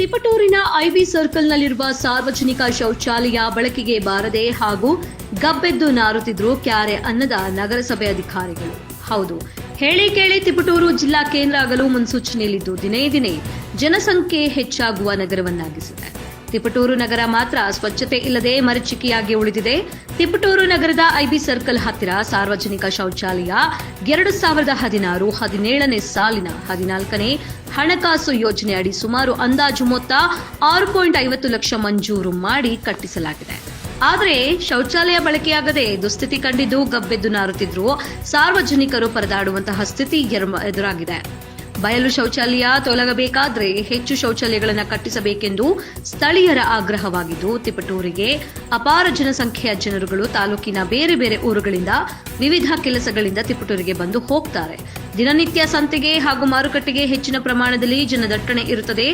ತಿಪಟೂರಿನ IB ಸರ್ಕಲ್ನಲ್ಲಿರುವ ಸಾರ್ವಜನಿಕ ಶೌಚಾಲಯ ಬಳಕೆಗೆ ಬಾರದೆ ಹಾಗೂ ಗಬ್ಬೆದ್ದು ನಾರುತ್ತಿದ್ರು ಕ್ಯಾರೆ ಅನ್ನದ ನಗರಸಭೆ ಅಧಿಕಾರಿಗಳು. ಹೌದು, ಹೇಳಿ ಕೇಳಿ ತಿಪಟೂರು ಜಿಲ್ಲಾ ಕೇಂದ್ರ ಆಗಲು ಮುನ್ಸೂಚನೆಯಲ್ಲಿದ್ದು ದಿನೇ ದಿನೇ ಜನಸಂಖ್ಯೆ ಹೆಚ್ಚಾಗುವ ನಗರವನ್ನಾಗಿಸಿದೆ. ತಿಪಟೂರು ನಗರ ಮಾತ್ರ ಸ್ವಚ್ಛತೆ ಇಲ್ಲದೆ ಮರಿಚಿಕಿಯಾಗಿ ಉಳಿದಿದೆ. ತಿಪಟೂರು ನಗರದ ಐಬಿ ಸರ್ಕಲ್ ಹತ್ತಿರ ಸಾರ್ವಜನಿಕ ಶೌಚಾಲಯ ಎರಡು ಸಾವಿರದ ಹದಿನಾರು ಹದಿನೇಳನೇ ಸಾಲಿನ ಹದಿನಾಲ್ಕನೇ ಹಣಕಾಸು ಯೋಜನೆ ಅಡಿ ಸುಮಾರು ಅಂದಾಜು ಮೊತ್ತ ಆರು ಪಾಯಿಂಟ್ ಐವತ್ತು ಲಕ್ಷ ಮಂಜೂರು ಮಾಡಿ ಕಟ್ಟಿಸಲಾಗಿದೆ. ಆದರೆ ಶೌಚಾಲಯ ಬಳಕೆಯಾಗದೆ ದುಸ್ಥಿತಿ ಕಂಡಿದ್ದು ಗಬ್ಬೆದ್ದು ನಾರುತ್ತಿದ್ರು. ಸಾರ್ವಜನಿಕರು ಪರದಾಡುವಂತಹ ಸ್ಥಿತಿ ಎದುರಾಗಿದೆ. ಬಯಲು ಶೌಚಾಲಯ ತೊಲಗಬೇಕಾದ್ರೆ ಹೆಚ್ಚು ಶೌಚಾಲಯಗಳನ್ನು ಕಟ್ಟಿಸಬೇಕೆಂದು ಸ್ಥಳೀಯರ ಆಗ್ರಹವಾಗಿದ್ದು, ತಿಪಟೂರಿಗೆ ಅಪಾರ ಜನಸಂಖ್ಯೆಯ ಜನರುಗಳು ತಾಲೂಕಿನ ಬೇರೆ ಬೇರೆ ಊರುಗಳಿಂದ ವಿವಿಧ ಕೆಲಸಗಳಿಂದ ತಿಪಟೂರಿಗೆ ಬಂದು ಹೋಗ್ತಾರೆ. ದಿನನಿತ್ಯ ಸಂತೆಗೆ ಹಾಗೂ ಮಾರುಕಟ್ಟೆಗೆ ಹೆಚ್ಚಿನ ಪ್ರಮಾಣದಲ್ಲಿ ಜನದಟ್ಟಣೆ ಇರುತ್ತದೆ.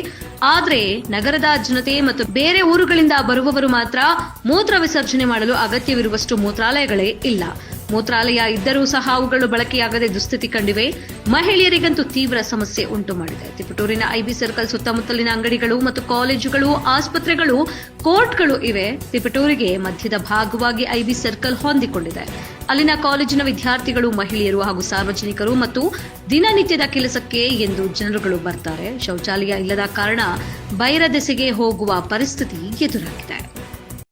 ಆದರೆ ನಗರದ ಜನತೆ ಮತ್ತು ಬೇರೆ ಊರುಗಳಿಂದ ಬರುವವರು ಮಾತ್ರ ಮೂತ್ರ ವಿಸರ್ಜನೆ ಮಾಡಲು ಅಗತ್ಯವಿರುವಷ್ಟು ಮೂತ್ರಾಲಯಗಳೇ ಇಲ್ಲ. ಮೂತ್ರಾಲಯ ಇದ್ದರೂ ಸಹ ಅವುಗಳು ಬಳಕೆಯಾಗದೆ ದುಸ್ಥಿತಿ ಕಂಡಿವೆ. ಮಹಿಳೆಯರಿಗಂತೂ ತೀವ್ರ ಸಮಸ್ಯೆ ಉಂಟು ಮಾಡಿದೆ. ತಿಪಟೂರಿನ ಐಬಿ ಸರ್ಕಲ್ ಸುತ್ತಮುತ್ತಲಿನ ಅಂಗಡಿಗಳು ಮತ್ತು ಕಾಲೇಜುಗಳು, ಆಸ್ಪತ್ರೆಗಳು, ಕೋರ್ಟ್ಗಳು ಇವೆ. ತಿಪಟೂರಿಗೆ ಮಧ್ಯದ ಭಾಗವಾಗಿ ಐಬಿ ಸರ್ಕಲ್ ಹೊಂದಿಕೊಂಡಿದೆ. ಅಲ್ಲಿನ ಕಾಲೇಜಿನ ವಿದ್ಯಾರ್ಥಿಗಳು, ಮಹಿಳೆಯರು ಹಾಗೂ ಸಾರ್ವಜನಿಕರು ಮತ್ತು ದಿನನಿತ್ಯದ ಕೆಲಸಕ್ಕೆ ಎಂದು ಜನರುಗಳು ಬರ್ತಾರೆ. ಶೌಚಾಲಯ ಇಲ್ಲದ ಕಾರಣ ಬೈರದೆಸೆಗೆ ಹೋಗುವ ಪರಿಸ್ಥಿತಿ ಎದುರಾಗಿದೆ.